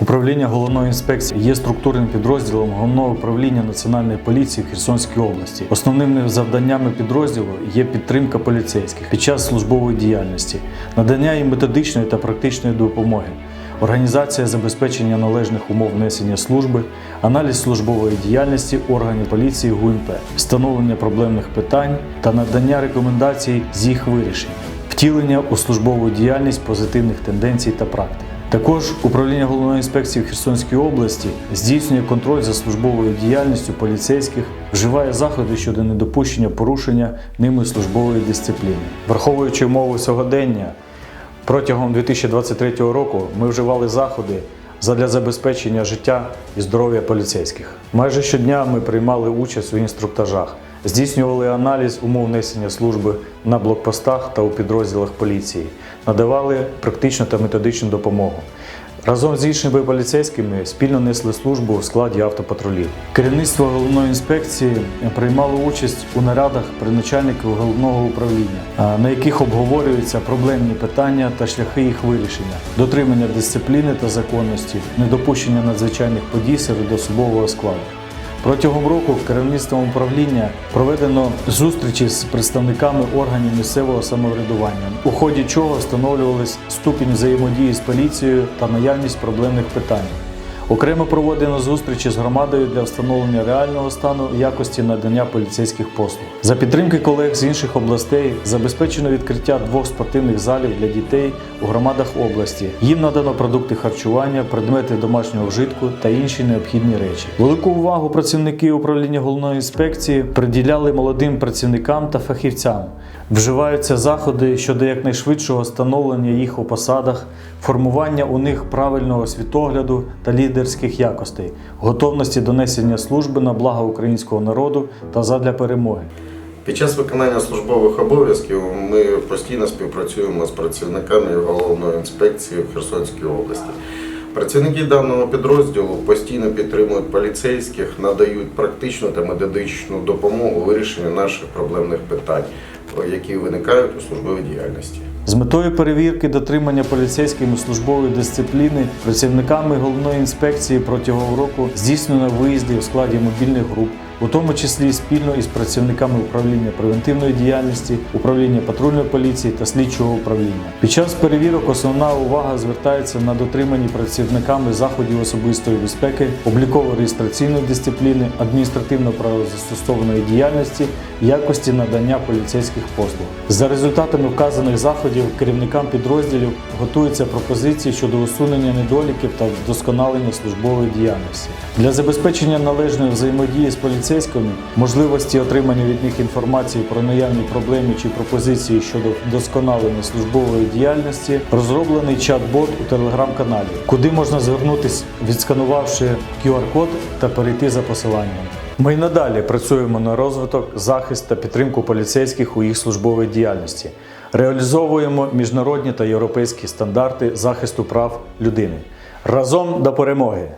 Управління головної інспекції є структурним підрозділом головного управління національної поліції в Херсонській області. Основними завданнями підрозділу є підтримка поліцейських під час службової діяльності, надання їм методичної та практичної допомоги. Організація забезпечення належних умов несення служби, аналіз службової діяльності органів поліції ГУНП, встановлення проблемних питань та надання рекомендацій з їх вирішення, втілення у службову діяльність позитивних тенденцій та практик. Також управління головної інспекції в Херсонській області здійснює контроль за службовою діяльністю поліцейських, вживає заходи щодо недопущення порушення ними службової дисципліни, враховуючи умови сьогодення. Протягом 2023 року ми вживали заходи задля забезпечення життя і здоров'я поліцейських. Майже щодня ми приймали участь у інструктажах, здійснювали аналіз умов несення служби на блокпостах та у підрозділах поліції, надавали практичну та методичну допомогу. Разом з іншими поліцейськими спільно несли службу у складі автопатрулів. Керівництво головної інспекції приймало участь у нарадах при начальнику головного управління, на яких обговорюються проблемні питання та шляхи їх вирішення, дотримання дисципліни та законності, недопущення надзвичайних подій серед особового складу. Протягом року керівництвом управління проведено зустрічі з представниками органів місцевого самоврядування, у ході чого встановлювались ступінь взаємодії з поліцією та наявність проблемних питань. Окремо проводено зустрічі з громадою для встановлення реального стану якості надання поліцейських послуг. За підтримки колег з інших областей забезпечено відкриття двох спортивних залів для дітей у громадах області. Їм надано продукти харчування, предмети домашнього вжитку та інші необхідні речі. Велику увагу працівники управління головної інспекції приділяли молодим працівникам та фахівцям. Вживаються заходи щодо якнайшвидшого становлення їх у посадах, формування у них правильного світогляду та лідерських якостей, готовності до несення служби на благо українського народу та задля перемоги. Під час виконання службових обов'язків ми постійно співпрацюємо з працівниками головної інспекції в Херсонській області. Працівники даного підрозділу постійно підтримують поліцейських, надають практичну та методичну допомогу у вирішенні наших проблемних питань, які виникають у службовій діяльності. З метою перевірки дотримання поліцейськими службової дисципліни працівниками головної інспекції протягом року здійснено виїзди у складі мобільних груп, у тому числі спільно із працівниками управління превентивної діяльності, управління патрульної поліції та слідчого управління. Під час перевірок основна увага звертається на дотриманні працівниками заходів особистої безпеки, обліково-реєстраційної дисципліни, адміністративно-правозастосованої діяльності, якості надання поліцейських послуг. За результатами вказаних заходів керівникам підрозділів готуються пропозиції щодо усунення недоліків та вдосконалення службової діяльності. Для забезпечення належної взаємодії з поліцейськими, можливості отримання від них інформації про наявні проблеми чи пропозиції щодо вдосконалення службової діяльності, розроблений чат-бот у телеграм-каналі, куди можна звернутися, відсканувавши QR-код та перейти за посиланням. Ми й надалі працюємо на розвиток, захист та підтримку поліцейських у їх службовій діяльності. Реалізовуємо міжнародні та європейські стандарти захисту прав людини. Разом до перемоги!